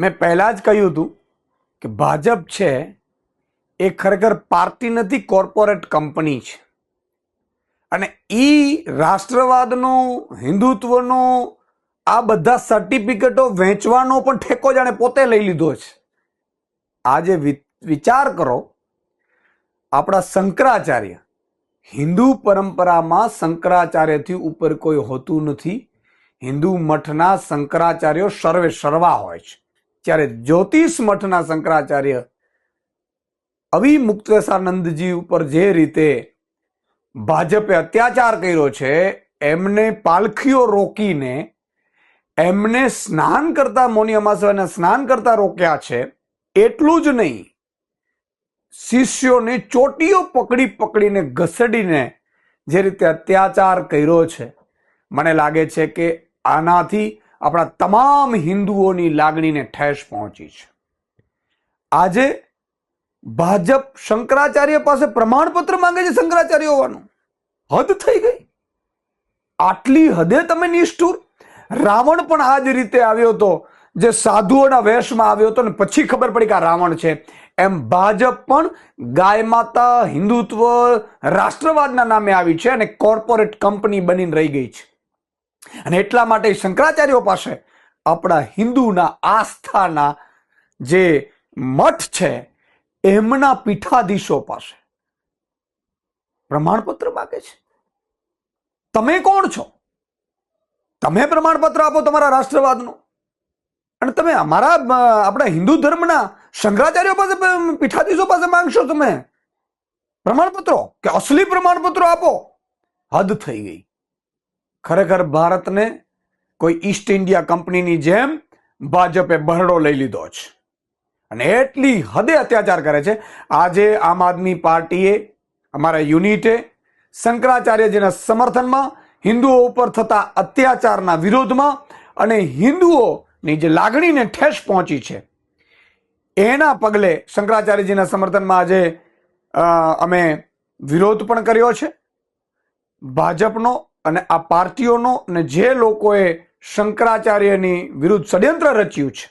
મેં પહેલાં જ કહ્યું હતું કે ભાજપ છે એ ખરેખર પાર્ટી નથી, કોર્પોરેટ કંપની છે. અને ઈ રાષ્ટ્રવાદનો, હિન્દુત્વનો, આ બધા સર્ટિફિકેટો વેચવાનો પણ ઠેકો જાણે પોતે લઈ લીધો છે. આજે વિચાર કરો, આપણા શંકરાચાર્ય, હિન્દુ પરંપરામાં શંકરાચાર્યથી ઉપર કોઈ હોતું નથી. હિન્દુ મઠના શંકરાચાર્યો સર્વે સર્વા હોય છે. જ્યારે જ્યોતિષ મઠના શંકરાચાર્ય અવિમુક્તેશાનંદજી ઉપર જે રીતે ભાજપે અત્યાચાર કર્યો છે, એમને પાલખીઓ રોકીને, એમને સ્નાન કરતા મોની અમાસવાને સ્નાન કરતા રોક્યા છે, એટલું જ નહીં, શિષ્યોને ચોટીઓ પકડી પકડીને ઘસડીને જે રીતે અત્યાચાર કર્યો છે, મને લાગે છે કે આનાથી આપણા તમામ હિન્દુઓની લાગણીને ઠેસ પહોંચી છે. આજે ભાજપ શંકરાચાર્ય પાસે પ્રમાણપત્ર માંગે છે શંકરાચાર્ય હોવાનું. હદ થઈ ગઈ. આટલી હદે તમે નિષ્ઠુર. રાવણ પણ આ જ રીતે આવ્યો હતો, જે સાધુઓના વેશમાં આવ્યો હતો ને પછી ખબર પડી કે આ રાવણ છે. એમ ભાજપ પણ ગાય માતા હિન્દુત્વ રાષ્ટ્રવાદના નામે આવી છે અને કોર્પોરેટ કંપની બનીને રહી ગઈ છે. અને એટલા માટે શંકરાચાર્યો પાસે આપણા હિન્દુના આસ્થાના જે મઠ છે, એમના પીઠાધીશો પાસે પ્રમાણપત્ર માગે છે. તમે કોણ છો? તમે પ્રમાણપત્ર આપો તમારા રાષ્ટ્રવાદનું. અને તમે અમારા આપણા હિન્દુ ધર્મના શંકરાચાર્યો પાસે પીઠાધીશો પાસે માંગશો તમે. પ્રમાણપત્રો, કે અસલી પ્રમાણપત્રો આપો. હદ થઈ ગઈ. ખરેખર ભારતને કોઈ ઈસ્ટ ઇન્ડિયા કંપનીની જેમ ભાજપે બરડો લઈ લીધો છે. અને એટલી હદે અત્યાચાર કરે છે. આજે આમ આદમી પાર્ટીએ, અમારા યુનિટે શંકરાચાર્યજીના સમર્થનમાં હિન્દુઓ ઉપર થતા અત્યાચારના વિરોધમાં અને હિન્દુઓની જે લાગણીને ઠેસ પહોંચી છે, એના પગલે શંકરાચાર્યજીના સમર્થનમાં આજે અમે વિરોધ પણ કર્યો છે. ભાજપનો અને આ પાર્ટીઓનો અને જે લોકોએ શંકરાચાર્યની વિરુદ્ધ ષડયંત્ર રચ્યું છે,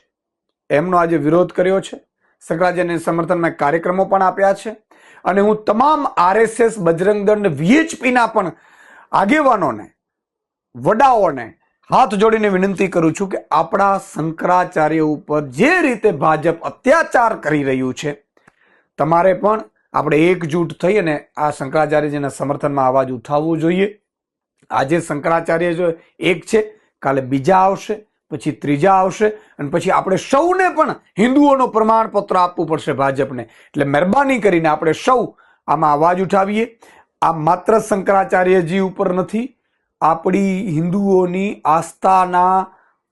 એમનો આજે વિરોધ કર્યો છે. શંકરાચાર્યને સમર્થનમાં કાર્યક્રમો પણ આપ્યા છે. અને હું તમામ આરએસએસ, બજરંગ દંડ વીએચપીના પણ આગેવાનોને, વડાઓને હાથ જોડીને વિનંતી કરું છું કે આપણા શંકરાચાર્ય ઉપર જે રીતે ભાજપ અત્યાચાર કરી રહ્યું છે, તમારે પણ આપણે એકજૂટ થઈ અને આ શંકરાચાર્યજીના સમર્થનમાં અવાજ ઉઠાવવો જોઈએ. આજે શંકરાચાર્ય જો એક છે, કાલે બીજા આવશે, પછી ત્રીજા આવશે, અને પછી આપણે સૌને પણ હિન્દુઓનો પ્રમાણપત્ર આપવું પડશે ભાજપને. એટલે મહેરબાની કરીને આપણે સૌ આમાં અવાજ ઉઠાવીએ. આ માત્ર શંકરાચાર્યજી ઉપર નથી, આપણી હિન્દુઓની આસ્થાના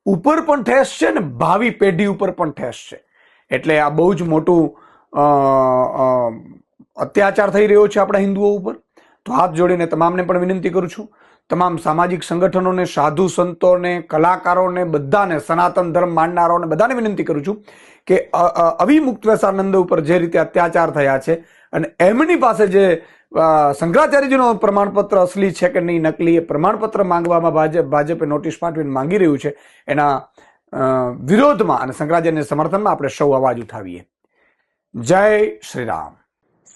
ઉપર પણ ઠેસ છે ને ભાવિ પેઢી ઉપર પણ ઠેસ છે. એટલે આ બહુ જ મોટું અત્યાચાર થઈ રહ્યો છે આપણા હિન્દુઓ ઉપર. તો હાથ જોડીને તમામને પણ વિનંતી કરું છું. તમામ સામાજિક સંગઠનોને, સાધુ સંતોને, કલાકારોને, બધાને, સનાતન ધર્મ માનનારાઓને બધાને વિનંતી કરું છું કે અ- અ- અવિમુક્તેશાનંદ ઉપર જે રીતે અત્યાચાર થયા છે અને એમની પાસે જે શંકરાચાર્યજીનો પ્રમાણપત્ર અસલી છે કે નહીં, નકલી એ પ્રમાણપત્ર માંગવામાં ભાજપ, ભાજપે નોટિસ પાઠવીને માંગી રહ્યું છે. એના વિરોધમાં અને શંકરાચાર્યને સમર્થનમાં આપણે સૌ અવાજ ઉઠાવીએ. જય શ્રી રામ.